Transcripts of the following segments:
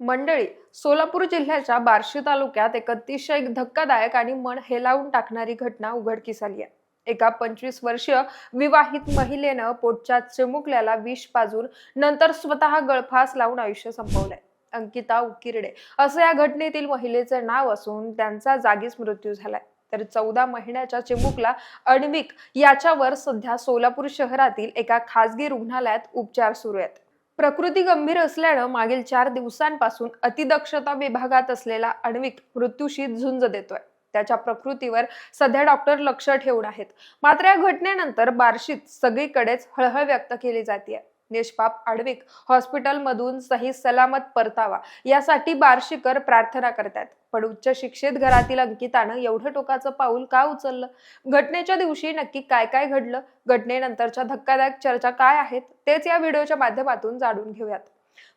मंडळी सोलापूर जिल्ह्याच्या बार्शी तालुक्यात एक अतिशय धक्कादायक आणि मन हेलावून टाकणारी घटना उघडकीस आली आहे. एका पंचवीस वर्षीय विवाहित महिलेनं पोटच्या चिमुकल्याला विष पाजून नंतर स्वतः गळफास लावून आयुष्य संपवलंय. अंकिता उकिरडे असं या घटनेतील महिलेचं नाव असून त्यांचा जागीच मृत्यू झालाय. तर चौदा महिन्याच्या चिमुकला अण्विक याच्यावर सध्या सोलापूर शहरातील एका खासगी रुग्णालयात उपचार सुरू आहेत. प्रकृती गंभीर असल्यानं मागील चार दिवसांपासून अतिदक्षता विभागात असलेला अण्विक मृत्यूशी झुंज देतोय. त्याच्या प्रकृतीवर सध्या डॉक्टर लक्ष ठेवून आहेत. मात्र या घटनेनंतर बार्शीत सगळीकडेच हळहळ व्यक्त केली जाते निष्पाप आडविक हॉस्पिटलमधून सही सलामत परतावा यासाठी बार्शीकर प्रार्थना करतात पण उच्च शिक्षित घरातील अंकितानं एवढं टोकाचं पाऊल का उचललं? घटनेच्या दिवशी नक्की काय काय घडलं? घटनेनंतरच्या धक्कादायक चर्चा काय आहेत? तेच या व्हिडिओच्या माध्यमातून जाणून घेऊयात.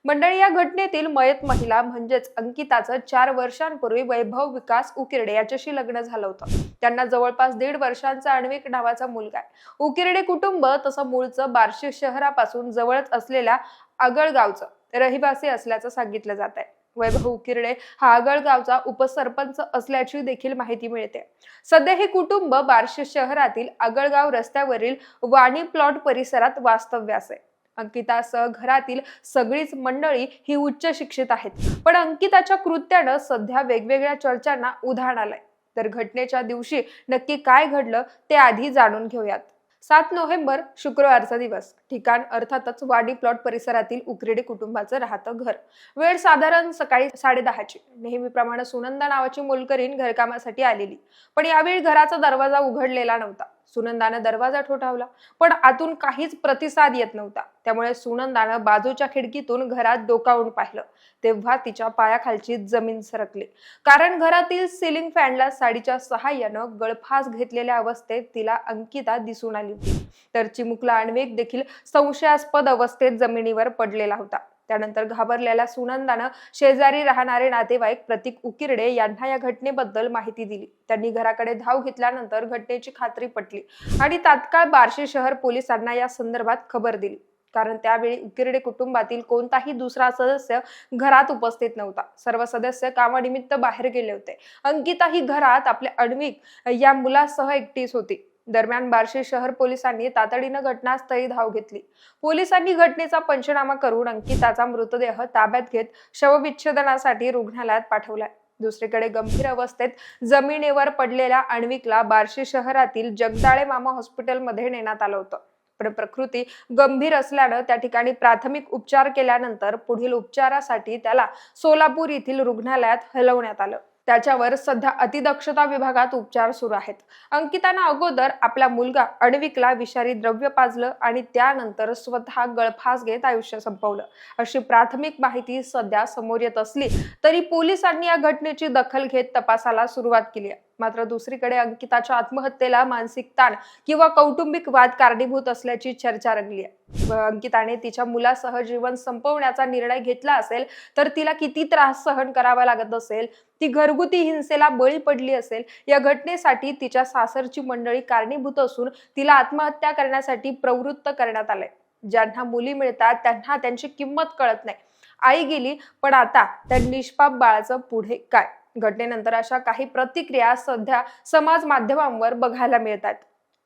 मंडळी या घटनेतील मयत महिला म्हणजेच अंकिताचं चार वर्षांपूर्वी वैभव विकास उकिरडे याच्याशी लग्न झालं होतं. त्यांना जवळपास दीड वर्षांचा आण्विक नावाचा मुलगा आहे. उकिरडे कुटुंब तसं मूळचं बार्शी शहरापासून जवळच असलेल्या आगळगावचं रहिवासी असल्याचं सांगितलं जात आहे. वैभव उकिरडे हा आगळगावचा उपसरपंच असल्याची देखील माहिती मिळते. सध्या हे कुटुंब बार्शी शहरातील आगळगाव रस्त्यावरील वाणी प्लॉट परिसरात वास्तव्यास आहे. अंकिता सह घरातील सगळीच मंडळी ही उच्च शिक्षित आहेत. पण अंकिताच्या कृत्यानं सध्या वेगवेगळ्या चर्चांना उधाण आलंय. तर घटनेच्या दिवशी नक्की काय घडलं ते आधी जाणून घेऊयात. सात नोव्हेंबर शुक्रवारचा दिवस. ठिकाण अर्थातच वाडी प्लॉट परिसरातील उकरेडे कुटुंबाचं राहतं घर. वेळ साधारण सकाळी साडेदहाची. नेहमीप्रमाणे सुनंदा नावाची मोलकरीण घरकामासाठी आलेली. पण यावेळी घराचा दरवाजा उघडलेला नव्हता. सुनंदानं दरवाजा ठोठावला. पण आतून काहीच प्रतिसाद येत नव्हता. त्यामुळे सुनंदानं बाजूच्या खिडकीतून घरात डोकावून पाहिलं. तेव्हा तिच्या पायाखालची जमीन सरकली. कारण घरातील सिलिंग फॅनला साडीच्या सहाय्यानं गळफास घेतलेल्या अवस्थेत तिला अंकिता दिसून आली होती. तर चिमुकला अण्वेक देखील संशयास्पद अवस्थेत जमिनीवर पडलेला होता. त्यानंतर घाबरलेल्या सुनंदानं शेजारी राहणारे नातेवाईक प्रतीक उकिरडे यांना या घटनेबद्दल माहिती दिली. त्यांनी घराकडे धाव घेतल्यानंतर घटनेची खात्री पटली आणि तात्काळ बार्शी शहर पोलिसांना या संदर्भात खबर दिली. कारण त्यावेळी उकिरडे कुटुंबातील कोणताही दुसरा सदस्य घरात उपस्थित नव्हता. सर्व सदस्य कामानिमित्त बाहेर गेले होते. अंकिता ही घरात आपल्या अण्विक या मुलासह एकटीच होती. दरम्यान बार्शी शहर पोलिसांनी तातडीनं घटनास्थळी धाव घेतली. पोलिसांनी घटनेचा पंचनामा करून अंकिताचा मृतदेह ताब्यात घेत शवविच्छेदनासाठी रुग्णालयात पाठवलाय. दुसरीकडे गंभीर अवस्थेत जमिनीवर पडलेल्या अण्विकला बार्शी शहरातील जगदाळे मामा हॉस्पिटलमध्ये नेण्यात आलं होतं. पण प्रकृती गंभीर असल्यानं त्या ठिकाणी प्राथमिक उपचार केल्यानंतर पुढील उपचारासाठी त्याला सोलापूर येथील रुग्णालयात हलवण्यात आलं. त्याच्यावर सध्या अतिदक्षता विभागात उपचार सुरू आहेत. अंकितानं अगोदर आपला मुलगा अण्विकला विषारी द्रव्य पाजलं आणि त्यानंतर स्वतः गळफास घेत आयुष्य संपवलं. अशी प्राथमिक माहिती सध्या समोर येत असली तरी पोलिसांनी या घटनेची दखल घेत तपासाला सुरुवात केली आहे. मात्र दुसरीकडे अंकिताच्या आत्महत्येला मानसिक ताण किंवा कौटुंबिक वाद कारणीभूत असल्याची चर्चा रंगली आहे. अंकिताने तिच्या मुलासह जीवन संपवण्याचा निर्णय घेतला असेल तर तिला किती त्रास सहन करावा लागत असेल ती घरगुती हिंसेला बळी पडली असेल या घटनेसाठी तिच्या सासरची मंडळी कारणीभूत असून तिला आत्महत्या करण्यासाठी प्रवृत्त करण्यात आलंय. ज्यांना मुली मिळतात त्यांना त्यांची किंमत कळत नाही. आई गेली पण आता त्या निष्पाप बाळाचं पुढे काय? घटनेनंतर अशा काही प्रतिक्रिया सध्या समाज माध्यमांवर बघायला मिळतात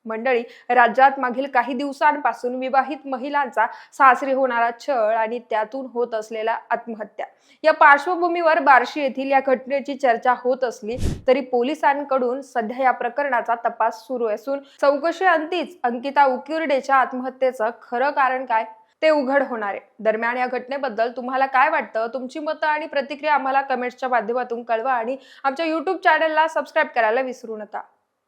मंडळी राज्यात मागील काही दिवसांपासून विवाहित महिलांचा सासरी होणारा छळ आणि त्यातून होत असलेला आत्महत्या. या पार्श्वभूमीवर बार्शी येथील या घटनेची चर्चा होत असली तरी पोलिसांकडून सध्या या प्रकरणाचा तपास सुरू असून चौकशी अंतीच अंकिता उकिरडेच्या आत्महत्येचं खरं कारण काय? ते उघड होणार आहे. दरम्यान या घटनेबद्दल तुम्हाला काय वाटतं? तुमची मतं आणि प्रतिक्रिया आम्हाला कमेंट्सच्या माध्यमातून कळवा आणि आमच्या युट्यूब चॅनलला सबस्क्राईब करायला विसरू नका.